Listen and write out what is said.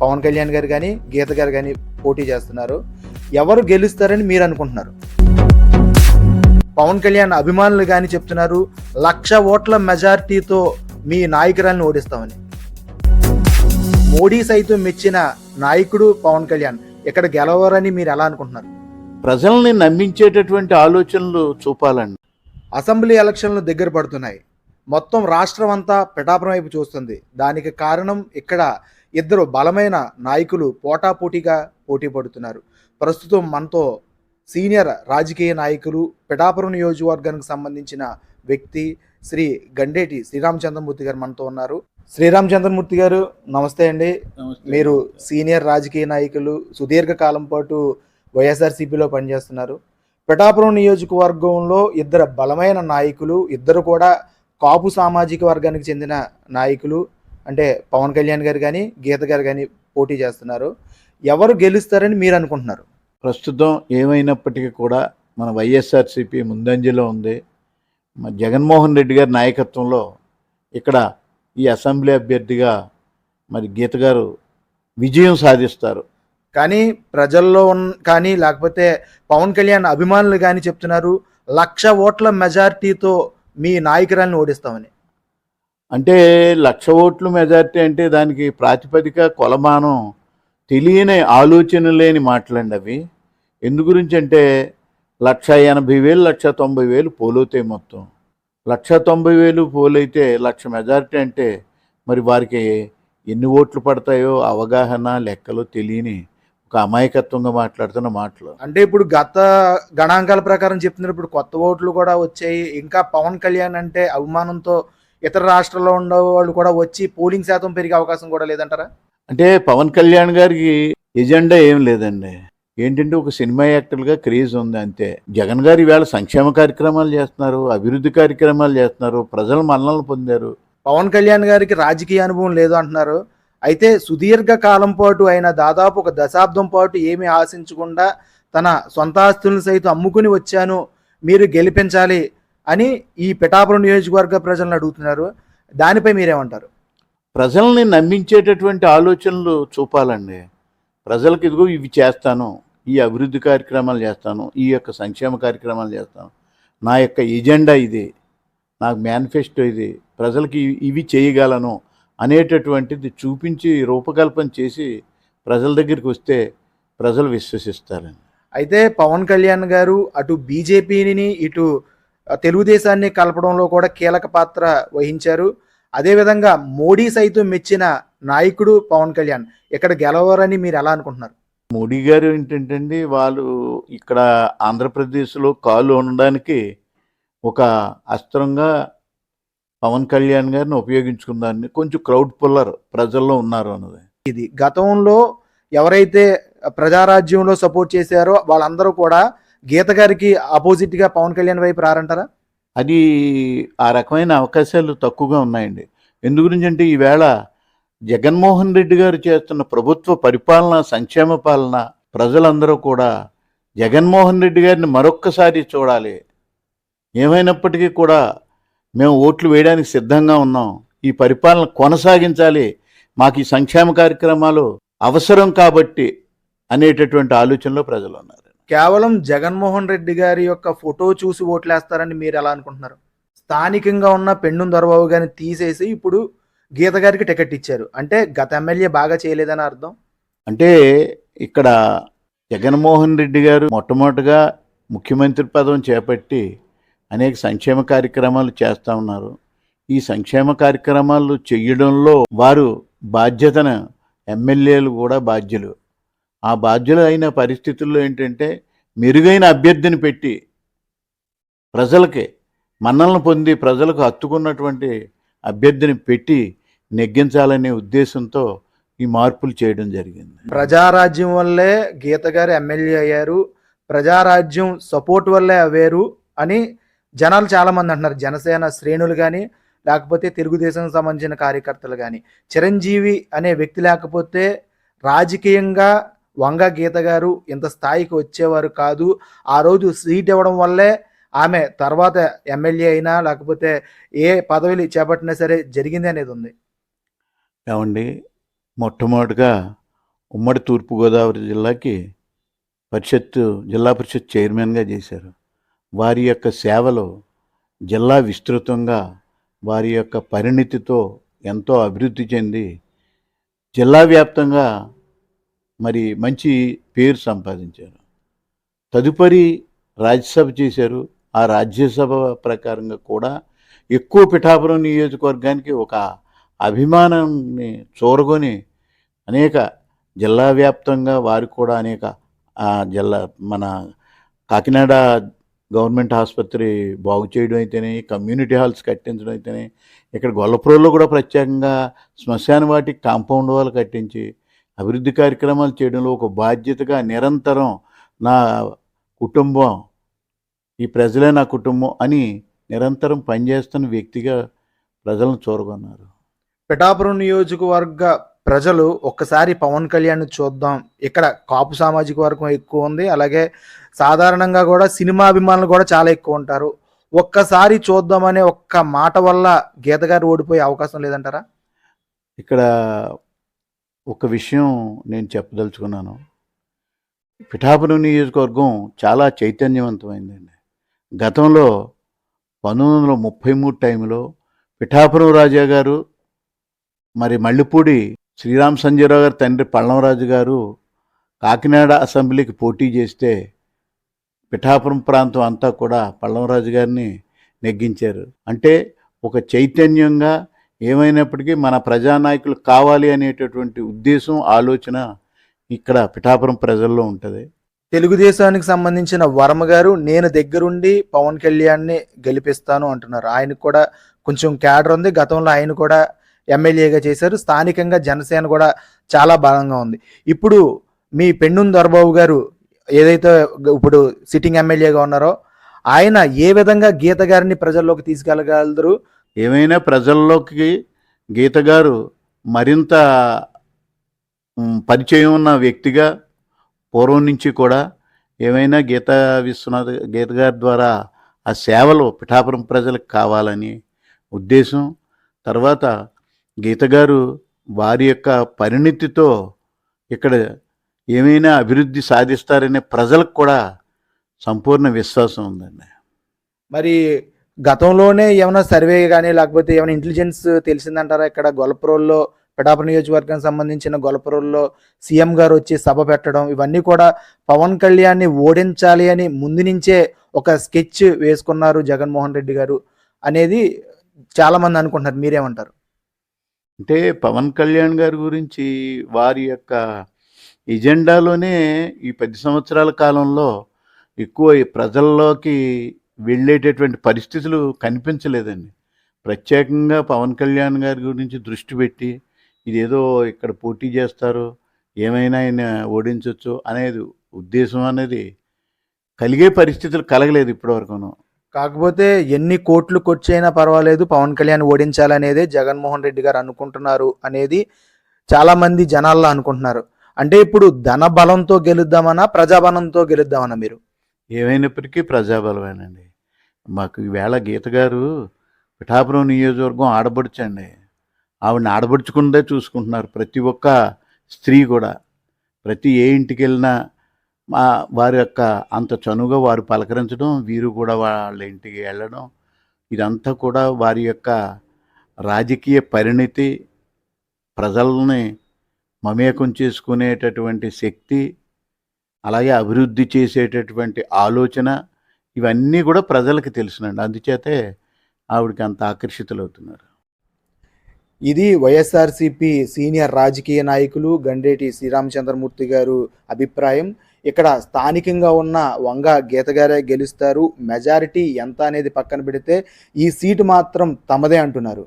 పవన్ కళ్యాణ్ గారు కానీ గీత గారు కానీ పోటీ చేస్తున్నారు. ఎవరు గెలుస్తారని మీరు అనుకుంటున్నారు? పవన్ కళ్యాణ్ అభిమానులు కానీ చెప్తున్నారు లక్ష ఓట్ల మెజారిటీతో మీ నాయకురాలను ఓడిస్తామని. మోడీ సైతం మెచ్చిన నాయకుడు పవన్ కళ్యాణ్. ఇక్కడ గెలవరని మీరు ఎలా అనుకుంటున్నారు? ప్రజల్ని నమ్మించేటటువంటి ఆలోచనలు చూపాలండి. అసెంబ్లీ ఎలక్షన్లు దగ్గర పడుతున్నాయి. మొత్తం రాష్ట్రం అంతా పిఠాపురం వైపు చూస్తుంది. దానికి కారణం ఇక్కడ ఇద్దరు బలమైన నాయకులు పోటాపోటీగా పోటీ పడుతున్నారు. ప్రస్తుతం మనతో సీనియర్ రాజకీయ నాయకులు పిఠాపురం నియోజకవర్గానికి సంబంధించిన వ్యక్తి శ్రీ గండేటి శ్రీరామచంద్రమూర్తి గారు మనతో ఉన్నారు. శ్రీరామచంద్రమూర్తి గారు నమస్తే అండి. మీరు సీనియర్ రాజకీయ నాయకులు సుదీర్ఘ కాలం పాటు వైఎస్ఆర్సీపీలో పనిచేస్తున్నారు. పిఠాపురం నియోజకవర్గంలో ఇద్దరు బలమైన నాయకులు ఇద్దరు కూడా కాపు సామాజిక వర్గానికి చెందిన నాయకులు అంటే పవన్ కళ్యాణ్ గారు కానీ గీత గారు కానీ పోటీ చేస్తున్నారు. ఎవరు గెలుస్తారని మీరు అనుకుంటున్నారు? ప్రస్తుతం ఏమైనప్పటికీ కూడా మన వైఎస్ఆర్సీపీ ముందంజలో ఉంది. మన జగన్మోహన్ రెడ్డి గారి నాయకత్వంలో ఇక్కడ ఈ అసెంబ్లీ అభ్యర్థిగా మరి గీత గారు విజయం సాధిస్తారు. కానీ ప్రజల్లో ఉన్న కానీ లేకపోతే పవన్ కళ్యాణ్ అభిమానులు కానీ చెప్తున్నారు లక్ష ఓట్ల మెజారిటీతో మీ నాయకురాలను ఓడిస్తామని. అంటే లక్ష ఓట్లు మెజార్టీ అంటే దానికి ప్రాతిపదిక కొలమానం తెలియని ఆలోచన లేని మాటలండి అవి. ఎందు గురించి అంటే లక్ష ఎనభై వేలు లక్ష తొంభై వేలు పోలవుతాయి మొత్తం. లక్ష తొంభై వేలు పోలైతే లక్ష మెజారిటీ అంటే మరి వారికి ఎన్ని ఓట్లు పడతాయో అవగాహన లెక్కలు తెలియని ఒక అమాయకత్వంగా మాట్లాడుతున్న మాటలు. అంటే ఇప్పుడు గత గణాంకాల ప్రకారం చెప్తున్నారు ఇప్పుడు కొత్త ఓట్లు కూడా వచ్చాయి. ఇంకా పవన్ కళ్యాణ్ అంటే అభిమానంతో ఇతర రాష్ట్రాల్లో ఉండే వాళ్ళు కూడా వచ్చి పోలింగ్ శాతం పెరిగే అవకాశం కూడా లేదంటారా? అంటే పవన్ కళ్యాణ్ గారికి ఎజెండా ఏం లేదండి. ఏంటంటే ఒక సినిమా యాక్టర్గా క్రేజ్ ఉంది అంతే. జగన్ గారు ఈవేళ సంక్షేమ కార్యక్రమాలు చేస్తున్నారు అభివృద్ధి కార్యక్రమాలు చేస్తున్నారు ప్రజల మన్నలను పొందారు. పవన్ కళ్యాణ్ గారికి రాజకీయ అనుభవం లేదు అంటున్నారు. అయితే సుదీర్ఘ కాలం పాటు ఆయన దాదాపు ఒక దశాబ్దం పాటు ఏమీ ఆశించకుండా తన సొంత ఆస్తులను సైతం అమ్ముకుని వచ్చాను మీరు గెలిపించాలి అని ఈ పిఠాపురం నియోజకవర్గ ప్రజలను అడుగుతున్నారు. దానిపై మీరేమంటారు? ప్రజల్ని నమ్మించేటటువంటి ఆలోచనలు చూపాలండి. ప్రజలకు ఇదిగో ఇవి చేస్తాను. ఈ అభివృద్ధి కార్యక్రమాలు చేస్తాను. ఈ యొక్క సంక్షేమ కార్యక్రమాలు చేస్తాను. నా యొక్క ఎజెండా ఇది. నాకు మేనిఫెస్టో ఇది. ప్రజలకి ఇవి- చేయగలను అనేటటువంటిది చూపించి రూపకల్పన చేసి ప్రజల దగ్గరికి వస్తే ప్రజలు విశ్వసిస్తారండి. అయితే పవన్ కళ్యాణ్ గారు అటు బీజేపీని ఇటు తెలుగుదేశాన్ని కలపడంలో కూడా కీలక పాత్ర వహించారు. అదేవిధంగా మోడీ సైతం మెచ్చిన నాయకుడు పవన్ కళ్యాణ్. ఇక్కడ గెలవరని మీరు ఎలా అనుకుంటున్నారు? మోడీ గారు ఏంటంటే వాళ్ళు ఇక్కడ ఆంధ్రప్రదేశ్లో కాలు ఉండడానికి ఒక అస్త్రంగా పవన్ కళ్యాణ్ గారిని ఉపయోగించుకుందాన్ని కొంచెం క్రౌడ్ పుల్లర్ ప్రజల్లో ఉన్నారు అన్నది. ఇది గతంలో ఎవరైతే ప్రజారాజ్యంలో సపోర్ట్ చేశారో వాళ్ళందరూ కూడా గీత గారికి ఆపోజిట్గా పవన్ కళ్యాణ్ వైపు రారంటారా? అది ఆ రకమైన అవకాశాలు తక్కువగా ఉన్నాయండి. ఎందు గురించి అంటే ఈవేళ జగన్మోహన్ రెడ్డి గారు చేస్తున్న ప్రభుత్వ పరిపాలన సంక్షేమ పాలన ప్రజలందరూ కూడా జగన్మోహన్ రెడ్డి గారిని మరొక్కసారి చూడాలి. ఏమైనప్పటికీ కూడా మేము ఓట్లు వేయడానికి సిద్ధంగా ఉన్నాం. ఈ పరిపాలన కొనసాగించాలి. మాకు ఈ సంక్షేమ కార్యక్రమాలు అవసరం కాబట్టి అనేటటువంటి ఆలోచనలో ప్రజలు ఉన్నారు. కేవలం జగన్మోహన్ రెడ్డి గారి యొక్క ఫోటో చూసి ఓట్లేస్తారని మీరు ఎలా అనుకుంటున్నారు? స్థానికంగా ఉన్న పెండు దొరబాబు గారిని తీసేసి ఇప్పుడు గీత గారికి టికెట్ ఇచ్చారు. అంటే గత ఎమ్మెల్యే బాగా చేయలేదని అర్థం? అంటే ఇక్కడ జగన్మోహన్ రెడ్డి గారు మొట్టమొదటిగా ముఖ్యమంత్రి పదం చేపట్టి అనేక సంక్షేమ కార్యక్రమాలు చేస్తూ ఉన్నారు. ఈ సంక్షేమ కార్యక్రమాలు చేయడంలో వారు బాధ్యతను ఎమ్మెల్యేలు కూడా బాధ్యులు. ఆ బాధ్యులు అయిన పరిస్థితుల్లో ఏంటంటే మెరుగైన అభ్యర్థిని పెట్టి ప్రజలకి మన్నలను పొంది ప్రజలకు హత్తుకున్నటువంటి అభ్యర్థిని పెట్టి నెగ్గించాలనే ఉద్దేశంతో ఈ మార్పులు చేయడం జరిగింది. ప్రజారాజ్యం వల్లే గీత గారు ఎమ్మెల్యే అయ్యారు. ప్రజారాజ్యం సపోర్ట్ వల్లే అవ్వారు అని జనాలు చాలామంది అంటున్నారు. జనసేన శ్రేణులు కానీ లేకపోతే తెలుగుదేశం సంబంధించిన కార్యకర్తలు కానీ చిరంజీవి అనే వ్యక్తి లేకపోతే రాజకీయంగా వంగ గీత గారు ఇంత స్థాయికి వచ్చేవారు కాదు. ఆ రోజు సీట్ ఇవ్వడం వల్లే ఆమె తర్వాత ఎమ్మెల్యే అయినా లేకపోతే ఏ పదవిలు చేపట్టినా సరే జరిగింది అనేది ఉంది. ఏమండి? మొట్టమొదటిగా ఉమ్మడి తూర్పుగోదావరి జిల్లాకి పరిషత్ జిల్లా పరిషత్ చైర్మన్గా చేశారు. వారి యొక్క సేవలు జిల్లా విస్తృతంగా వారి యొక్క పరిణితితో ఎంతో అభివృద్ధి చెంది జిల్లా వ్యాప్తంగా మరి మంచి పేరు సంపాదించారు. తదుపరి రాజ్యసభ చేశారు. ఆ రాజ్యసభ ప్రకారంగా కూడా ఎక్కువ పిఠాపురం నియోజకవర్గానికి ఒక అభిమానాన్ని చూరగొని అనేక జిల్లా వ్యాప్తంగా వారికి కూడా అనేక జిల్లా మన కాకినాడ గవర్నమెంట్ ఆసుపత్రి బాగు చేయడం అయితేనే కమ్యూనిటీ హాల్స్ కట్టించడం అయితేనే ఇక్కడ గొల్లపురంలో కూడా ప్రత్యేకంగా శ్మశాన వాటికి కాంపౌండ్ వాళ్ళు కట్టించి అభివృద్ధి కార్యక్రమాలు చేయడంలో ఒక బాధ్యతగా నిరంతరం నా కుటుంబం ఈ ప్రజలే నా కుటుంబం అని నిరంతరం పనిచేస్తున్న వ్యక్తిగా ప్రజలను చూరగొన్నారు. పిఠాపురం నియోజకవర్గ ప్రజలు ఒక్కసారి పవన్ కళ్యాణ్ చూద్దాం. ఇక్కడ కాపు సామాజిక వర్గం ఎక్కువ ఉంది. అలాగే సాధారణంగా కూడా సినిమా అభిమానులు కూడా చాలా ఎక్కువ ఉంటారు. ఒక్కసారి చూద్దామనే ఒక్క మాట వల్ల గీత గారు ఓడిపోయే అవకాశం లేదంటారా? ఇక్కడ ఒక విషయం నేను చెప్పదలుచుకున్నాను. పిఠాపురం నియోజకవర్గం చాలా చైతన్యవంతమైందండి. గతంలో పంతొమ్మిది వందల ముప్పై మూడు టైంలో పిఠాపురం రాజా గారు మరి మళ్ళీపూడి శ్రీరామ్ సంజయరావు గారి తండ్రి పళ్ళంరాజు గారు కాకినాడ అసెంబ్లీకి పోటీ చేస్తే పిఠాపురం ప్రాంతం అంతా కూడా పళ్ళంరాజు గారిని నెగ్గించారు. అంటే ఒక చైతన్యంగా ఏమైనప్పటికీ మన ప్రజానాయకులు కావాలి అనేటటువంటి ఉద్దేశం ఆలోచన ఇక్కడ పిఠాపురం ప్రజల్లో ఉంటుంది. తెలుగుదేశానికి సంబంధించిన వర్మ గారు నేను దగ్గరుండి పవన్ కళ్యాణ్ని గెలిపిస్తాను అంటున్నారు. ఆయనకు కూడా కొంచెం క్యాడర్ ఉంది. గతంలో ఆయన కూడా ఎమ్మెల్యేగా చేశారు. స్థానికంగా జనసేన కూడా చాలా బలంగా ఉంది. ఇప్పుడు మీ పెన్నున్ దొరబాబు గారు ఏదైతే ఇప్పుడు సిట్టింగ్ ఎమ్మెల్యేగా ఉన్నారో ఆయన ఏ విధంగా గీత గారిని ప్రజల్లోకి తీసుకెళ్ళగలరు? ఏమైనా ప్రజల్లోకి గీత గారు మరింత పరిచయం ఉన్న వ్యక్తిగా పూర్వం నుంచి కూడా ఏమైనా గీత విశ్వనాథ్ గీత గారి ద్వారా ఆ సేవలు పిఠాపురం ప్రజలకు కావాలని ఉద్దేశం. తర్వాత గీత గారు వారి యొక్క పరిణితితో ఇక్కడ ఏమైనా అభివృద్ధి సాధిస్తారనే ప్రజలకు కూడా సంపూర్ణ విశ్వాసం ఉందండి. మరి గతంలోనే ఏమైనా సర్వే కానీ లేకపోతే ఏమైనా ఇంటెలిజెన్స్ తెలిసిందంటారా? ఇక్కడ గొలపరోల్లో పిఠాపురం నియోజకవర్గానికి సంబంధించిన గొల్లపురంలో సీఎం గారు వచ్చి సభ పెట్టడం ఇవన్నీ కూడా పవన్ కళ్యాణ్ని ఓడించాలి అని ముందు నుంచే ఒక స్కెచ్ వేసుకున్నారు జగన్మోహన్ రెడ్డి గారు అనేది చాలామంది అనుకుంటున్నారు. మీరేమంటారు? అంటే పవన్ కళ్యాణ్ గారి గురించి వారి యొక్క ఎజెండాలోనే ఈ పది సంవత్సరాల కాలంలో ఎక్కువ ప్రజల్లోకి వెళ్ళేటటువంటి పరిస్థితులు కనిపించలేదండి. ప్రత్యేకంగా పవన్ కళ్యాణ్ గారి గురించి దృష్టి పెట్టి ఇదేదో ఇక్కడ పోటీ చేస్తారు ఏమైనా ఆయన ఓడించవచ్చు అనేది ఉద్దేశం అనేది కలిగే పరిస్థితులు కలగలేదు ఇప్పటివరకును. కాకపోతే ఎన్ని కోట్లు ఖర్చైనా పర్వాలేదు పవన్ కళ్యాణ్ ఓడించాలనేదే జగన్మోహన్ రెడ్డి గారు అనుకుంటున్నారు అనేది చాలా మంది జనాల్లో అనుకుంటున్నారు. అంటే ఇప్పుడు ధన బలంతో గెలుద్దామనా ప్రజాబలంతో గెలుద్దామనా మీరు? ఏమైనప్పటికీ ప్రజాబలమేనండి. మాకు ఈవేళ గీత గారు పిఠాపురం నియోజకవర్గం ఆడబడుచండి ఆవిడని ఆడబడుచుకుందే చూసుకుంటున్నారు ప్రతి ఒక్క స్త్రీ కూడా. ప్రతి ఏ ఇంటికి వెళ్ళినా మా వారి యొక్క అంత చనువుగా వారు పలకరించడం వీరు కూడా వాళ్ళ ఇంటికి వెళ్ళడం ఇదంతా కూడా వారి యొక్క రాజకీయ పరిణితి ప్రజల్ని మమేకం చేసుకునేటటువంటి శక్తి అలాగే అభివృద్ధి చేసేటటువంటి ఆలోచన ఇవన్నీ కూడా ప్రజలకు తెలుసునండి. అందుచేతే ఆవిడకి అంత ఆకర్షితులవుతున్నారు. ఇది వైఎస్ఆర్సిపి సీనియర్ రాజకీయ నాయకులు గండేటి శ్రీరామచంద్రమూర్తి గారు అభిప్రాయం. ఇక్కడ స్థానికంగా ఉన్న వంగ గీత గారే గెలుస్తారు. మెజారిటీ ఎంత అనేది పక్కన పెడితే ఈ సీటు మాత్రం తమదే అంటున్నారు.